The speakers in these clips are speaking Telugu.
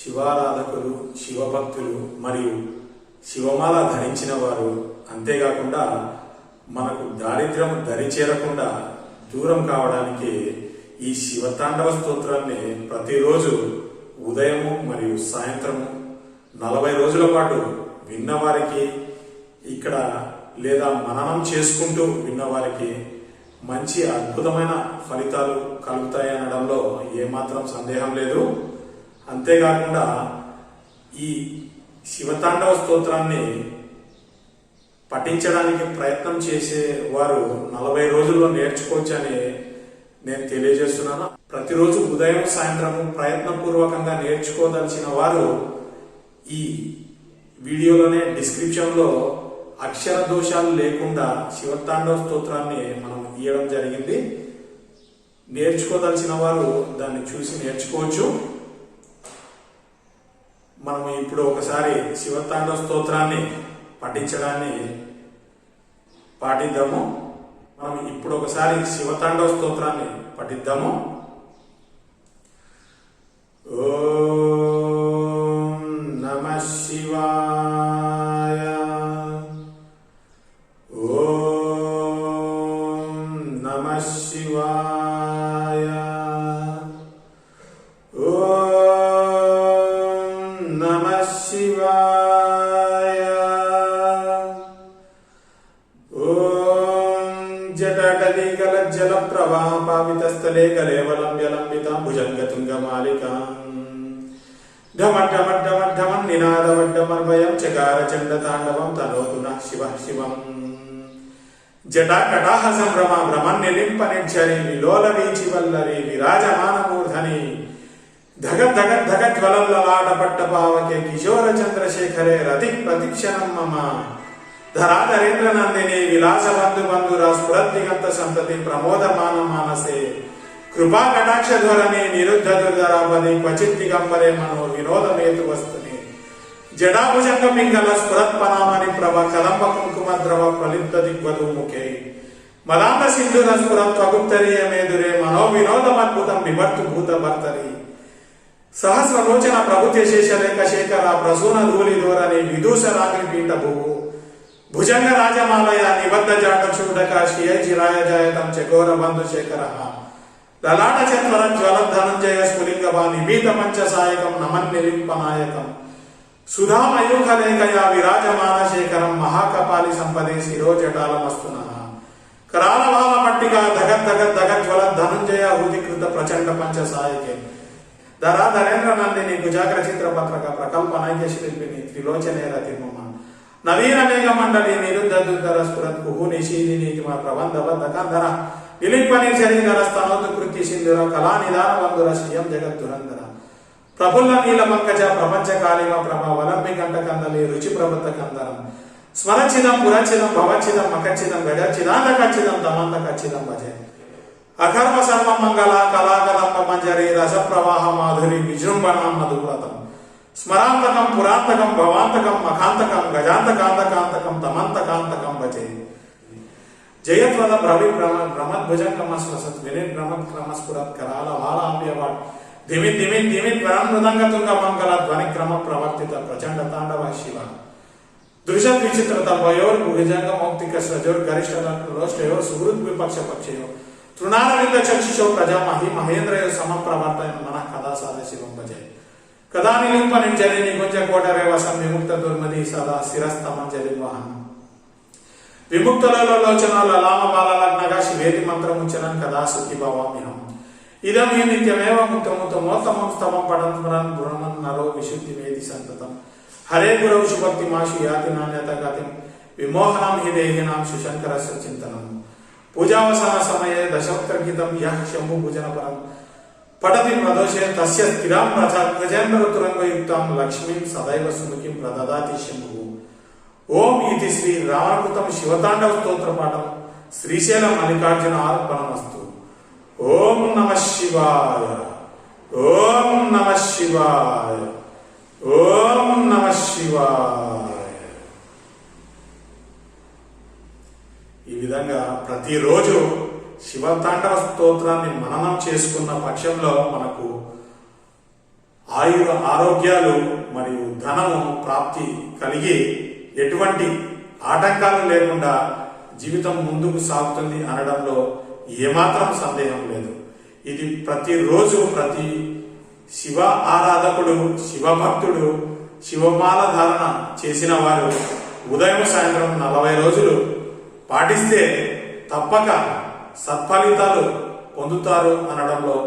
శివారాధకులు శివభక్తులు మరియు శివమాల ధరించిన వారు అంతేకాకుండా మనకు దారిద్ర్యం దరి చేరకుండా దూరం కావడానికి ఈ శివతాండవ స్తోత్రాన్ని ప్రతిరోజు ఉదయము మరియు సాయంత్రము నలభై రోజుల పాటు విన్నవారికి ఇక్కడ లేదా మననం చేసుకుంటూ విన్నవారికి మంచి అద్భుతమైన ఫలితాలు కలుగుతాయి అనడంలో ఏమాత్రం సందేహం లేదు. అంతేకాకుండా ఈ శివతాండవ స్తోత్రాన్ని పఠించడానికి ప్రయత్నం చేసే వారు నలభై రోజుల్లో నేర్చుకోవచ్చని నేను తెలియజేస్తున్నాను. ప్రతిరోజు ఉదయం సాయంత్రము ప్రయత్నపూర్వకంగా నేర్చుకోదలిచిన వారు ఈ వీడియోలోనే డిస్క్రిప్షన్లో అక్షర దోషాలు లేకుండా శివతాండవ స్తోత్రాన్ని మనం ఇవ్వడం జరిగింది. నేర్చుకోదలిచిన వారు దాన్ని చూసి నేర్చుకోవచ్చు. మనం ఇప్పుడు ఒకసారి శివతాండవ స్తోత్రాన్ని పఠించడాన్ని పాటిద్దాము. మనం ఇప్పుడు ఒకసారి శివతాండవ స్తోత్రాన్ని పఠిద్దాము ఓం నమ శివాయ. ఓం నమ శివాయ. జటటలీకల జల ప్రవాహ పావితస్థలే కలేవలంబ్యలంబిత భుజంగతుంగమాలికాం ఢమడ్డమడ్డమడ్డమం నినాదమడ్డమర్వయం చకార చండ తాండవం తనోతు నః శివ శివం జటా కటాహ సంభ్రమ భ్రమన్ నిలింప నిర్జరి విలోల వీచి ధరాధరేంద్ర నందిని విలాస బంధు బంధుర స్ఫురద్దిగంత సంతతి ప్రమోదమాన మానసే కృపా కటాక్ష ధోరణి నిరుద్ధ దుర్ధరాపది క్వచిత్ దిగంబరే మనో వినోదమేతు వస్తుని జడాభుజంగ పింగళ స్ఫురత్పనామని ప్రభ కలంబ కుంకుమ ద్రవ ప్రలిప్త దిగ్వదు ముఖే మదాంత సింధుర స్ఫురం త్వగుప్తరీయ మేదురే మనో వినోదమద్భుతం విభర్తు భూత భర్తరి సహస్రలోచన ప్రభుత్వ శేషరేఖ శేఖర ప్రసూన ధూళి ధోరణి విదూష రాగి పీఠ భూవు భుజంగ రాజమాలయ నిబద్ధ జాట చూడక శ్రియ చిరాయ జాయతం చకోర బంధు శేఖర లలాట చంద్ర జ్వలం ధనంజయ స్ఫులింగ నిబీత పంచ సాయకం నమన్ నిలింప నాయకం సుధామయూఖ లేఖయ విరాజమాన శేఖరం మహాకపాలి సంపదే శిరో జటాలమస్తున కరాలవాల పట్టిక ధగత్ ధగత్ ధగజ్వల ధనంజయ హూతికృత ప్రచండ పంచ సాయకే. ధరా ధరేంద్ర నందిని కుజాగ్ర చిత్ర పత్రక ప్రకల్ప నైక్య శిల్పిని త్రిలోచనే రతిర్మమ నవీన మేఘ మండలి నిరుద్ధ దుర్ధర స్ఫురత్ కుహు నిశీలి నీతిమ ప్రబంధవ దకంధర నిలింప నిర్శరీధర స్తనోతు కృత్య సింధుర కళా నిదాన వంధుర శ్రియం జగద్దురంధర ప్రఫుల్ల నీల పంకజ ప్రపంచ కాళిమ ప్రభ వలంబి కంట కందలి రుచి ప్రభత కందరం స్మరచిదం పురచిదం భవచిదం మకచిదం గజచిదాంత ఖచ్చితం తమంత ఖచ్చితం భజే అకర్మ సర్వ మంగళ కళాకలంబ మంజరి రస ప్రవాహ మాధురి విజృంభణం మధువ్రతం స్మరాంతకం పురాంతకం భవాంతకం మఖాంతకం గజాంతకాంతకాంతకం తమంతకాంతకం భజే. జయత్వద భ్రవి భ్రమ భ్రమద్భుజంగమ స్వసత్ వినిర్ భ్రమత్ క్రమస్ఫురత్ కరాల వాలాంబ్యవాట్ దిమి దిమి దిమి వరం మృదంగ మంగళ ధ్వని క్రమ ప్రవర్తిత ప్రచండ తాండవ శివ. దృశత్ విచిత్రత వయోర్ భుజంగ మౌక్తిక స్రజోర్ గరిష్ట రోష్టయో సుహృద్ విపక్ష పక్షయో. తృణారవింద చక్షుషో ప్రజా మహి మహేంద్రయో సమప్రవర్తన మన కథా సాధ శివం భజే. కదా నిలింప నింజలి నిగుంజ కోటరే వసం విముక్త దుర్మది సదా శిరస్తమంజలి వాహనం విముక్తులలో లోచనాల లామ బాలలగ్నగా శివేది మంత్రముచ్చనం కదా శుద్ధి భవామ్యహం ఇదం హి నిత్యమేవ ముక్తముతమోత్తమం స్తమం పడం స్మరన్ బృహణం నరో విశుద్ధి వేది సంతతం హరే గురవు శుభక్తి మాషు యాతి నాణ్యత గతిం విమోహనం హి దేహినాం సుశంకరస్య చింతనం పూజావసన సమయే దశోత్తరహితం యః శంభు భుజన పరం పఠతి ప్రదోషే తస్య స్థిరాం రథ గజేంద్ర తురంగయుక్తాం లక్ష్మీం సదైవ సుముఖిం ప్రదదాతి శంభు. ఓం ఇది శ్రీ రామకృతం శివతాండవ స్తోత్ర పాఠం శ్రీశైల మల్లికార్జున అర్పణమస్తు. ఓం నమ శివాయ. ఓం నమ శివాయ. ఓం నమ శివాయ. ఈ విధంగా ప్రతిరోజు శివతాండవ స్తోత్రాన్ని మననం చేసుకున్న పక్షంలో మనకు ఆయుర ఆరోగ్యాలు మరియు ధనము ప్రాప్తి కలిగి ఎటువంటి ఆటంకాలు లేకుండా జీవితం ముందుకు సాగుతుంది అనడంలో ఏమాత్రం సందేహం లేదు. ఇది ప్రతిరోజు ప్రతి శివ ఆరాధకుడు శివభక్తుడు శివమాల ధారణ చేసిన వారు ఉదయం సాయంత్రం నలభై రోజులు పాటిస్తే తప్పక సత్ఫలితాలు పొందుతారు అనడంలో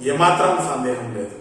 ఏమాత్రం సందేహం లేదు.